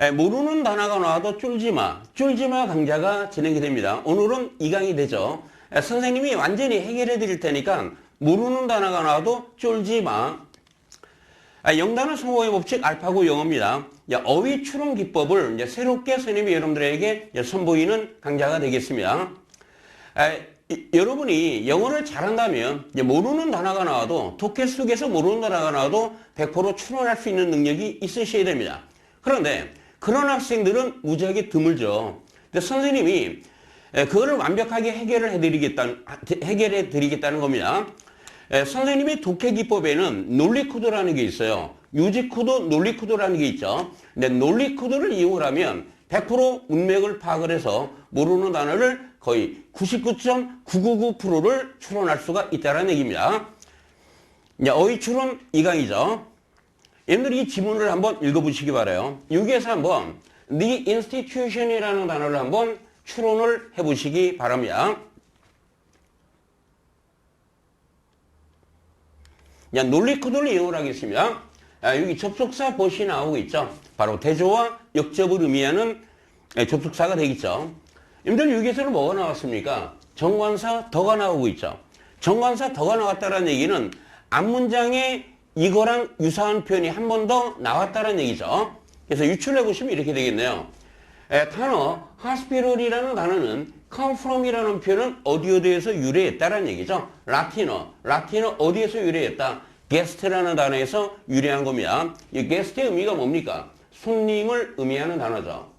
에, 모르는 단어가 나와도 쫄지마, 쫄지마 강좌가 진행이 됩니다. 오늘은 이강이 되죠. 에, 선생님이 완전히 해결해 드릴 테니까 모르는 단어가 나와도 쫄지마. 아, 영단어 성공의 법칙 알파고 영어입니다. 야, 어휘 추론 기법을 새롭게 선생님이 여러분들에게 선보이는 강좌가 되겠습니다. 아, 이- 여러분이 영어를 잘한다면 모르는 단어가 나와도 독해 속에서 모르는 단어가 나와도 100% 추론할 수 있는 능력이 있으셔야 됩니다. 그런데 그런 학생들은 무지하게 드물죠. 근데 선생님이 에, 그거를 완벽하게 해결을 해드리겠다는 해결해 드리겠다는 겁니다. 에, 선생님의 독해 기법에는 논리 코드라는 게 있어요. 유지 코드, 논리 코드라는 게 있죠. 근데 논리 코드를 이용하면 100% 문맥을 파악을 해서 모르는 단어를 거의 99.999%를 추론할 수가 있다는 얘기입니다. 어휘 추론 2강이죠. 여러분들이 이 지문을 한번 읽어보시기 바라요. 여기에서 한번 the institution이라는 단어를 한번 추론을 해보시기 바랍니다. 야, 논리 코드를 이용을 하겠습니다. 아, 여기 접속사 벗이 나오고 있죠. 바로 대조와 역접을 의미하는 예, 접속사가 되겠죠. 여러분들 여기에서는 뭐가 나왔습니까? 정관사 더가 나오고 있죠. 정관사 더가 나왔다는 얘기는 앞문장에 이거랑 유사한 표현이 한 번 더 나왔다는 얘기죠. 그래서 유출해 보시면 이렇게 되겠네요. 에, 단어 hospital이라는 단어는 come from이라는 표현은 어디 어디에서 유래했다라는 얘기죠. 라틴어, 라틴어 어디에서 유래했다? guest라는 단어에서 유래한 겁니다. 이 guest의 의미가 뭡니까? 손님을 의미하는 단어죠.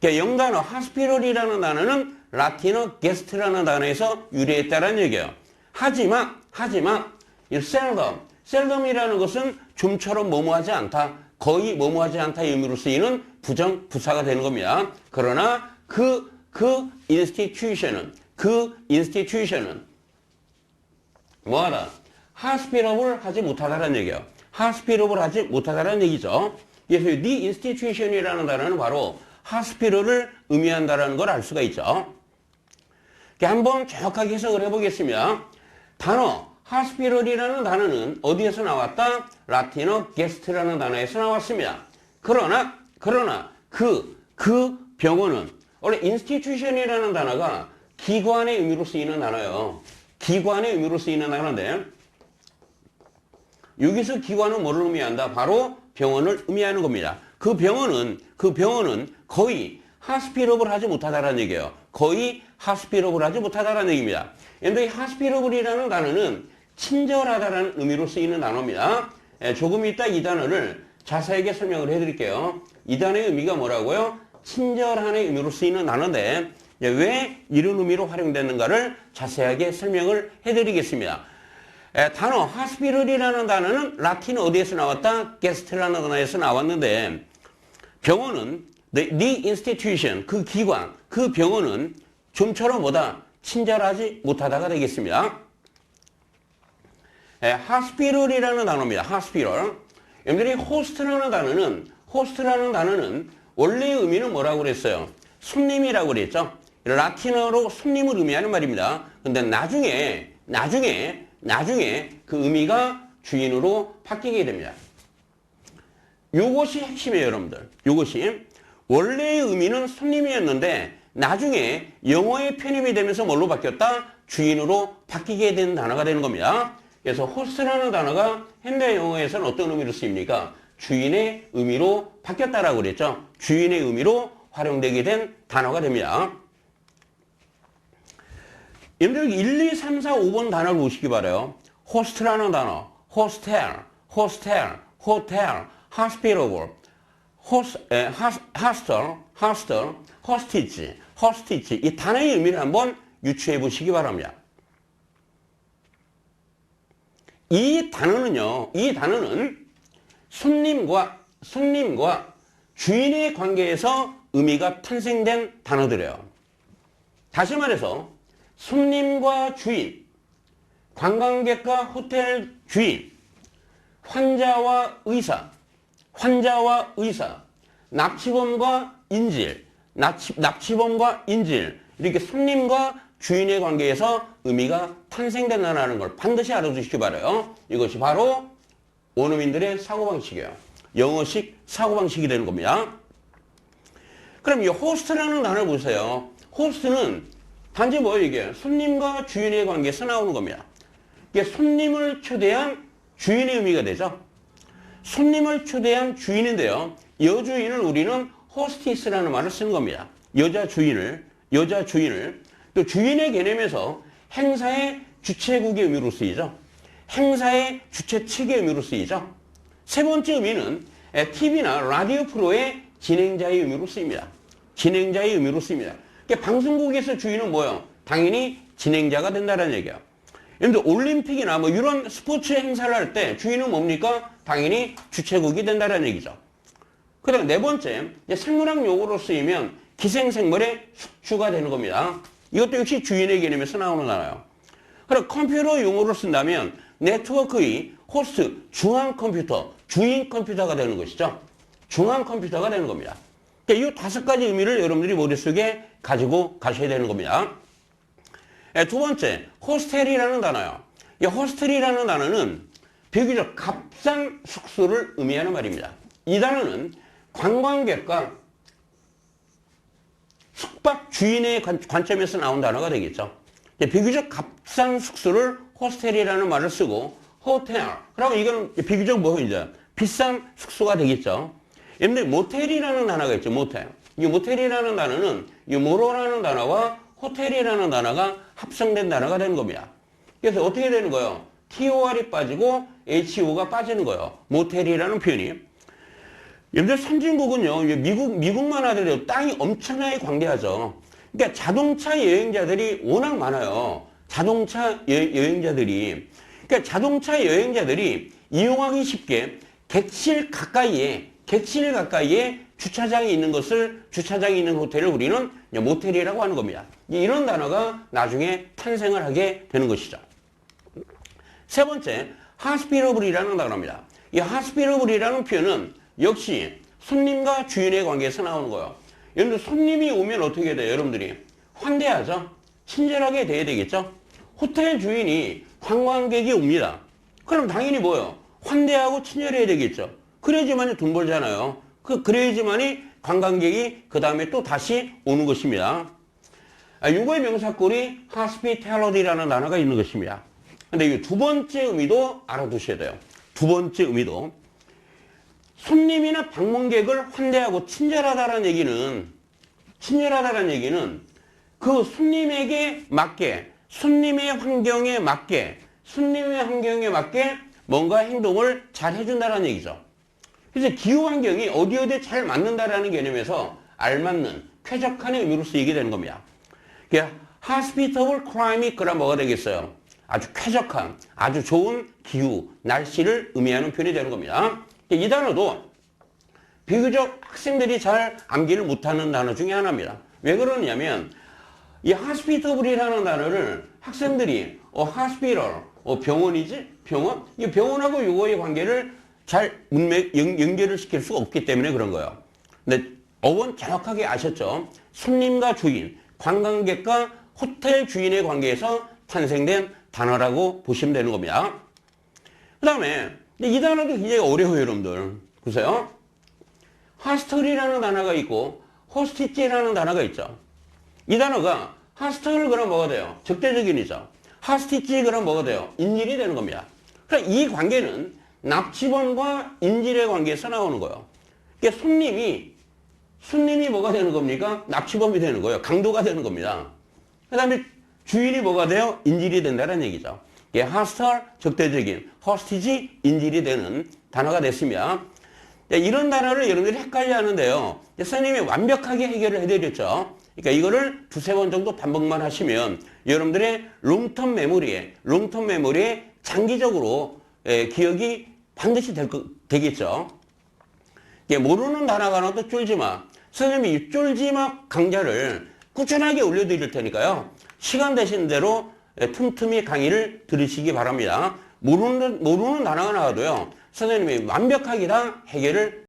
그러니까 영단어 hospital이라는 단어는 라틴어 guest라는 단어에서 유래했다라는 얘기예요. 하지만 하지만 이 seldom, seldom이라는 것은 좀처럼 뭐뭐하지 않다, 거의 뭐뭐하지 않다 의미로 쓰이는 부정 부사가 되는 겁니다. 그러나 그그 institution은 그 institution은 뭐하다? 하스피럽을 하지 못하다라는 얘기예요. 하스피럽을 하지 못하다라는 얘기죠. 그래서 the institution이라는 단어는 바로 하스피럴을 의미한다라는 걸 알 수가 있죠. 한번 정확하게 해석을 해보겠습니다. 단어 하스피럴이라는 단어는 어디에서 나왔다? 라틴어 게스트라는 단어에서 나왔습니다. 그러나 그러나 그 그 병원은 원래 institution이라는 단어가 기관의 의미로 쓰이는 단어예요. 기관의 의미로 쓰이는 단어인데 여기서 기관은 뭐를 의미한다? 바로 병원을 의미하는 겁니다. 그 병원은 그 병원은 거의 하스피럽을 하지 못하다라는 얘기예요. 거의 하스피럽을 하지 못하다라는 얘기입니다. 그런데 이 하스피러블이라는 단어는 친절하다라는 의미로 쓰이는 단어입니다. 예, 조금 이따 이 단어를 자세하게 설명을 해드릴게요. 이 단어의 의미가 뭐라고요? 친절한의 의미로 쓰이는 단어인데 예, 왜 이런 의미로 활용되는가를 자세하게 설명을 해드리겠습니다. 에, 단어 하스피럴이라는 단어는 라틴 어디에서 나왔다? 게스트라는 단어에서 나왔는데 병원은 the, the institution 그 기관 그 병원은 좀처럼 뭐다 친절하지 못하다가 되겠습니다. 에, 하스피럴이라는 단어입니다. 하스피럴. 여러분들이 호스트라는 단어는 호스트라는 단어는 원래의 의미는 뭐라고 그랬어요? 손님이라고 그랬죠. 라틴어로 손님을 의미하는 말입니다. 근데 나중에 나중에 나중에 그 의미가 주인으로 바뀌게 됩니다. 요것이 핵심이에요, 여러분들. 요것이 원래의 의미는 손님이었는데 나중에 영어에 편입이 되면서 뭘로 바뀌었다? 주인으로 바뀌게 된 단어가 되는 겁니다. 그래서 호스트라는 단어가 현대 영어에서는 어떤 의미로 쓰입니까? 주인의 의미로 바뀌었다라고 그랬죠. 주인의 의미로 활용되게 된 단어가 됩니다. 여러분들 1, 2, 3, 4, 5번 단어를 보시기 바라요. 호스트라는 단어, 호스텔, 호스텔, 호텔, hospitable, 호스, 에, 하스, 하스터, 하스터, 호스티지, 호스티지 이 단어의 의미를 한번 유추해 보시기 바랍니다. 이 단어는요, 이 단어는 손님과 손님과 주인의 관계에서 의미가 탄생된 단어들이에요. 다시 말해서 손님과 주인, 관광객과 호텔 주인, 환자와 의사, 환자와 의사, 납치범과 인질, 납치, 납치범과 인질, 이렇게 손님과 주인의 관계에서 의미가 탄생된다는 걸 반드시 알아두시기 바라요. 이것이 바로 원어민들의 사고방식이에요. 영어식 사고방식이 되는 겁니다. 그럼 이 호스트라는 단어를 보세요. 호스트는 단지 뭐예요 이게? 손님과 주인의 관계에서 나오는 겁니다. 이게 손님을 초대한 주인의 의미가 되죠. 손님을 초대한 주인인데요. 여주인을 우리는 호스티스라는 말을 쓰는 겁니다. 여자 주인을, 여자 주인을. 또 주인의 개념에서 행사의 주체국의 의미로 쓰이죠. 행사의 주체 측의 의미로 쓰이죠. 세 번째 의미는 TV나 라디오 프로의 진행자의 의미로 쓰입니다. 진행자의 의미로 쓰입니다. 그러니까 방송국에서 주인은 뭐예요? 당연히 진행자가 된다는 얘기예요. 들어 올림픽이나 뭐 이런 스포츠 행사를 할 때 주인은 뭡니까? 당연히 주체국이 된다는 얘기죠. 그 다음 네 번째, 생물학 용어로 쓰이면 기생생물의 숙주가 되는 겁니다. 이것도 역시 주인의 개념에서 나오는 단어예요. 그럼 컴퓨터 용어로 쓴다면 네트워크의 호스트, 중앙 컴퓨터, 주인 컴퓨터가 되는 것이죠. 중앙 컴퓨터가 되는 겁니다. 그러니까 이 다섯 가지 의미를 여러분들이 머릿속에 가지고 가셔야 되는 겁니다. 예, 두 번째, 호스텔이라는 단어요. 이 호스텔이라는 단어는 비교적 값싼 숙소를 의미하는 말입니다. 이 단어는 관광객과 숙박 주인의 관, 관점에서 나온 단어가 되겠죠. 비교적 값싼 숙소를 호스텔이라는 말을 쓰고 호텔. 그러면 이거는 비교적 뭐 이제 비싼 숙소가 되겠죠. 예를 모텔이라는 단어가 있죠. 모텔. 이 모텔이라는 단어는 이 모로라는 단어와 호텔이라는 단어가 합성된 단어가 되는 겁니다. 그래서 어떻게 되는 거예요? TOR이 빠지고 HO가 빠지는 거예요. 모텔이라는 표현이. 들어 선진국은요, 미국, 미국만 하더라도 땅이 엄청나게 광대하죠. 그러니까 자동차 여행자들이 워낙 많아요. 자동차 여, 여행자들이. 그러니까 자동차 여행자들이 이용하기 쉽게 객실 가까이에, 객실 가까이에 주차장이 있는 것을, 주차장이 있는 호텔을 우리는 모텔이라고 하는 겁니다. 이런 단어가 나중에 탄생을 하게 되는 것이죠. 세 번째, 하스피러블이라는 단어입니다. 이 하스피러블이라는 표현은 역시 손님과 주인의 관계에서 나오는 거예요. 들어 손님이 오면 어떻게 돼요? 여러분들이 환대하죠. 친절하게 대해야 되겠죠. 호텔 주인이 관광객이 옵니다. 그럼 당연히 뭐요? 환대하고 친절해야 되겠죠. 그래야지만이 돈 벌잖아요. 그, 그래야지만이 관광객이 그 다음에 또 다시 오는 것입니다. 아, 요거의 명사꼴이 hospitality라는 단어가 있는 것입니다. 근데 이 두 번째 의미도 알아두셔야 돼요. 두 번째 의미도. 손님이나 방문객을 환대하고 친절하다는 얘기는, 친절하다는 얘기는 그 손님에게 맞게, 손님의 환경에 맞게, 손님의 환경에 맞게 뭔가 행동을 잘 해준다는 얘기죠. 그래서 기후 환경이 어디 어디 잘 맞는다라는 개념에서 알맞는, 쾌적한의 의미로 쓰이게 되는 겁니다. 그러니까 hospitable climate가 그럼 뭐가 되겠어요? 아주 쾌적한, 아주 좋은 기후, 날씨를 의미하는 표현이 되는 겁니다. 이 단어도 비교적 학생들이 잘 암기를 못하는 단어 중에 하나입니다. 왜 그러냐면 이 hospitable이라는 단어를 학생들이 어, hospital, 어, 병원이지? 병원? 이 병원하고 요거의 관계를 잘 문맥 연, 연결을 시킬 수가 없기 때문에 그런 거예요. 근데 어원 정확하게 아셨죠? 손님과 주인, 관광객과 호텔 주인의 관계에서 탄생된 단어라고 보시면 되는 겁니다. 그 다음에 이 단어도 굉장히 어려워요, 여러분들. 보세요. 하스털이라는 단어가 있고 호스티지라는 단어가 있죠. 이 단어가 하스털 그럼 뭐가 돼요? 적대적인이죠. 하스티지 그럼 뭐가 돼요? 인질이 되는 겁니다. 그러니까 이 관계는 납치범과 인질의 관계에서 나오는 거예요. 그러니까 손님이 손님이 뭐가 되는 겁니까? 납치범이 되는 거예요. 강도가 되는 겁니다. 그 다음에 주인이 뭐가 돼요? 인질이 된다는 얘기죠. 예, 하스털, 적대적인, 허스티지, 인질이 되는 단어가 됐습니다. 예, 이런 단어를 여러분들이 헷갈려 하는데요. 예, 선생님이 완벽하게 해결을 해드렸죠. 그러니까 이거를 두세 번 정도 반복만 하시면 여러분들의 롱텀 메모리에, 롱텀 메모리에 장기적으로 예, 기억이 반드시 될 거, 되겠죠. 예, 모르는 단어가 하나도 쫄지 마. 선생님이 이 쫄지 마 강좌를 꾸준하게 올려드릴 테니까요. 시간 되신 대로 예, 틈틈이 강의를 들으시기 바랍니다. 모르는, 모르는 단어가 나와도요. 선생님이 완벽하게 다 해결을